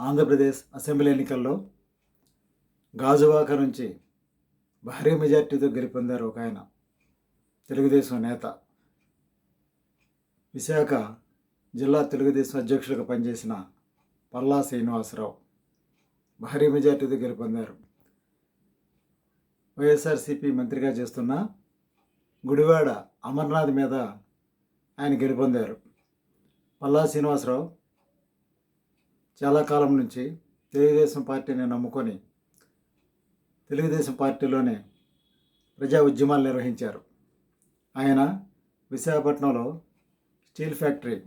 Andhra Pradesh assembly ఎన్నికల్లో గాజువాక నుంచి భారీ మెజార్టీతో గెలుపొందారు ఒక ఆయన తెలుగుదేశం నేత. విశాఖ జిల్లా తెలుగుదేశం అధ్యక్షుడిగా పనిచేసిన పల్లా శ్రీనివాసరావు భారీ మెజార్టీతో గెలుపొందారు. వైఎస్ఆర్సీపీ మంత్రిగా చేస్తున్న గుడివాడ అమర్నాథ్ మీద ఆయన గెలుపొందారు. పల్లా శ్రీనివాసరావు చాలా కాలం నుంచి తెలుగుదేశం పార్టీని నమ్ముకొని తెలుగుదేశం పార్టీలోనే ప్రజా ఉద్యమాలు నిర్వహించారు. ఆయన విశాఖపట్నంలో స్టీల్ ఫ్యాక్టరీ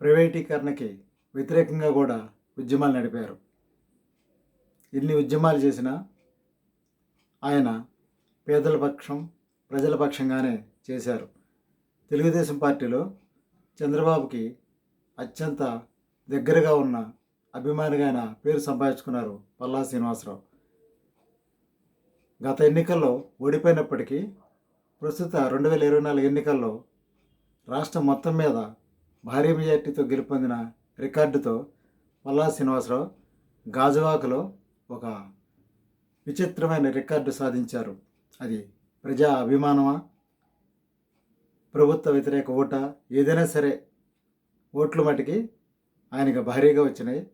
ప్రైవేటీకరణకి వ్యతిరేకంగా కూడా ఉద్యమాలు నడిపారు. ఇన్ని ఉద్యమాలు చేసినా ఆయన పేదల పక్షం ప్రజల పక్షంగానే చేశారు. తెలుగుదేశం పార్టీలో చంద్రబాబుకి అత్యంత దగ్గరగా ఉన్న అభిమానిగా ఆయన పేరు సంపాదించుకున్నారు పల్లా శ్రీనివాసరావు. గత ఎన్నికల్లో ఓడిపోయినప్పటికీ ప్రస్తుత రెండు వేల ఇరవై నాలుగు ఎన్నికల్లో రాష్ట్రం మొత్తం మీద భారీ మెజార్టీతో గెలుపొందిన రికార్డుతో పల్లా శ్రీనివాసరావు గాజువాకలో ఒక విచిత్రమైన రికార్డు సాధించారు. అది ప్రజా అభిమానమా? ప్రభుత్వ వ్యతిరేక ఓట? ఏదైనా సరే ఓట్లు మటుకి ఆయనకు భారీగా వచ్చినాయి.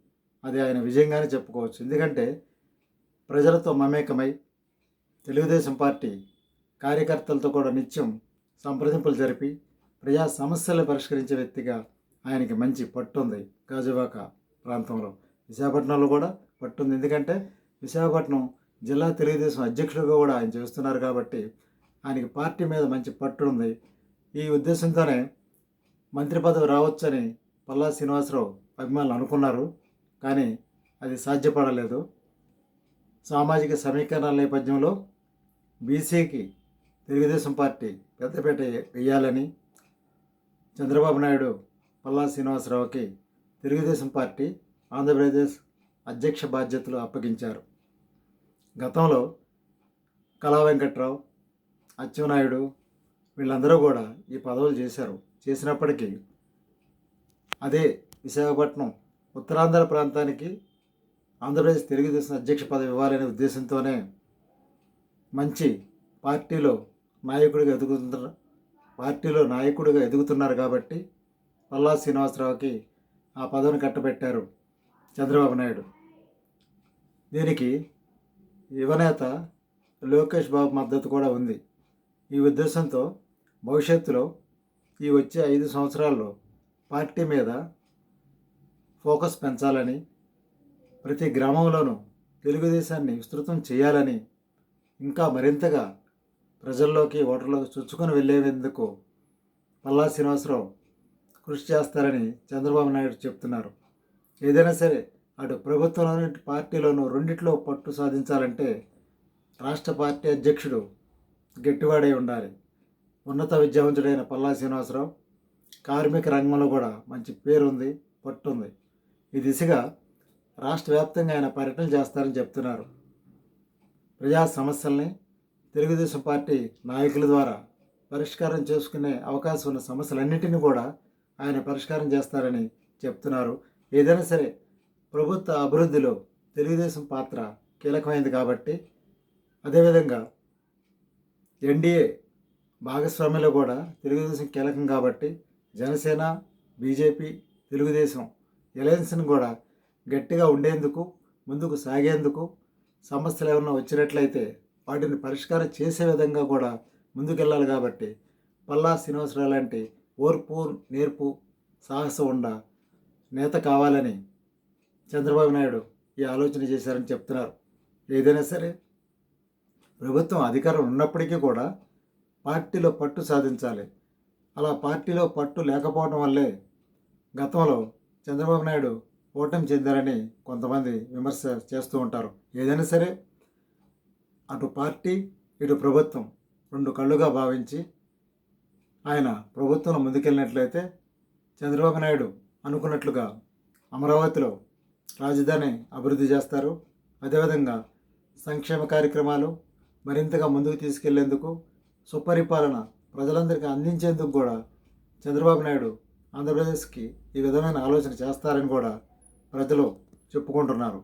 అది ఆయన విజయంగానే చెప్పుకోవచ్చు. ఎందుకంటే ప్రజలతో మమేకమై తెలుగుదేశం పార్టీ కార్యకర్తలతో కూడా నిత్యం సంప్రదింపులు జరిపి ప్రజా సమస్యలు పరిష్కరించే వ్యక్తిగా ఆయనకి మంచి పట్టు ఉంది గాజువాక ప్రాంతంలో. విశాఖపట్నంలో కూడా పట్టుంది ఎందుకంటే విశాఖపట్నం జిల్లా తెలుగుదేశం అధ్యక్షుడిగా కూడా ఆయన చేస్తున్నారు కాబట్టి ఆయనకి పార్టీ మీద మంచి పట్టు ఉంది. ఈ ఉద్దేశంతోనే మంత్రి పదవి రావచ్చని పల్లా శ్రీనివాసరావు అభిమానులు అనుకున్నారు కానీ అది సాధ్యపడలేదు. సామాజిక సమీకరణల నేపథ్యంలో బీసీకి తెలుగుదేశం పార్టీ పెద్దపేట వేయాలని చంద్రబాబు నాయుడు పల్లా శ్రీనివాసరావుకి తెలుగుదేశం పార్టీ ఆంధ్రప్రదేశ్ అధ్యక్ష బాధ్యతలు అప్పగించారు. గతంలో కళా వెంకట్రావు అచ్చెన్నాయుడు వీళ్ళందరూ కూడా ఈ పదవులు చేశారు. చేసినప్పటికీ అదే విశాఖపట్నం ఉత్తరాంధ్ర ప్రాంతానికి ఆంధ్రప్రదేశ్ తెలుగుదేశం అధ్యక్ష పదవి ఇవ్వాలనే ఉద్దేశంతోనే మంచి పార్టీలో నాయకుడిగా ఎదుగుతున్నారు పార్టీలో నాయకుడిగా ఎదుగుతున్నారు కాబట్టి పల్లా శ్రీనివాసరావుకి ఆ పదవిని కట్టబెట్టారు చంద్రబాబు నాయుడు. దీనికి యువనేత లోకేష్ బాబు మద్దతు కూడా ఉంది. ఈ ఉద్దేశంతో భవిష్యత్తులో ఈ వచ్చే ఐదు సంవత్సరాల్లో పార్టీ మీద ఫోకస్ పెంచాలని ప్రతి గ్రామంలోనూ తెలుగుదేశాన్ని విస్తృతం చేయాలని ఇంకా మరింతగా ప్రజల్లోకి ఓటర్లోకి చొచ్చుకొని వెళ్ళేందుకు పల్లా శ్రీనివాసరావు కృషి చేస్తారని చంద్రబాబు నాయుడు చెప్తున్నారు. ఏదైనా సరే అటు ప్రభుత్వంలోని పార్టీలోనూ రెండిట్లో పట్టు సాధించాలంటే రాష్ట్ర పార్టీ అధ్యక్షుడు గట్టివాడై ఉండాలి. ఉన్నత విద్యావంతుడైన పల్లా శ్రీనివాసరావు కార్మిక రంగంలో కూడా మంచి పేరుంది పట్టుంది ఈ దిశగా రాష్ట్ర వ్యాప్తంగా ఆయన పర్యటన చేస్తారని చెప్తున్నారు. ప్రజా సమస్యల్ని తెలుగుదేశం పార్టీ నాయకుల ద్వారా పరిష్కారం చేసుకునే అవకాశం ఉన్న సమస్యలన్నింటినీ కూడా ఆయన పరిష్కారం చేస్తారని చెప్తున్నారు. ఏదైనా సరే ప్రభుత్వ అభివృద్ధిలో తెలుగుదేశం పాత్ర కీలకమైంది కాబట్టి అదేవిధంగా ఎన్డీఏ భాగస్వామ్యంలో కూడా తెలుగుదేశం కీలకం కాబట్టి జనసేన బీజేపీ తెలుగుదేశం ఎలయన్స్ని కూడా గట్టిగా ఉండేందుకు ముందుకు సాగేందుకు సమస్యలు ఏమైనా వచ్చినట్లయితే వాటిని పరిష్కారం చేసే విధంగా కూడా ముందుకెళ్ళాలి కాబట్టి పల్లా శ్రీనివాసరావు లాంటి ఓర్పు నేర్పు సాహసం ఉండ నేత కావాలని చంద్రబాబు నాయుడు ఈ ఆలోచన చేశారని చెప్తున్నారు. ఏదైనా సరే ప్రభుత్వం అధికారం ఉన్నప్పటికీ కూడా పార్టీలో పట్టు సాధించాలి. అలా పార్టీలో పట్టు లేకపోవడం వల్లే గతంలో చంద్రబాబు నాయుడు ఓటమి చెందారని కొంతమంది విమర్శ చేస్తూ ఉంటారు. ఏదైనా సరే అటు పార్టీ ఇటు ప్రభుత్వం రెండు కళ్ళుగా భావించి ఆయన ప్రభుత్వంలో ముందుకెళ్ళినట్లయితే చంద్రబాబు నాయుడు అనుకున్నట్లుగా అమరావతిలో రాజధాని అభివృద్ధి చేస్తారు. అదేవిధంగా సంక్షేమ కార్యక్రమాలు మరింతగా ముందుకు తీసుకెళ్ళేందుకు సుపరిపాలన ప్రజలందరికీ అందించేందుకు కూడా చంద్రబాబు నాయుడు ఆంధ్రప్రదేశ్కి ఈ విధమైన ఆలోచన చేస్తారని కూడా ప్రజలు చెప్పుకుంటున్నారు.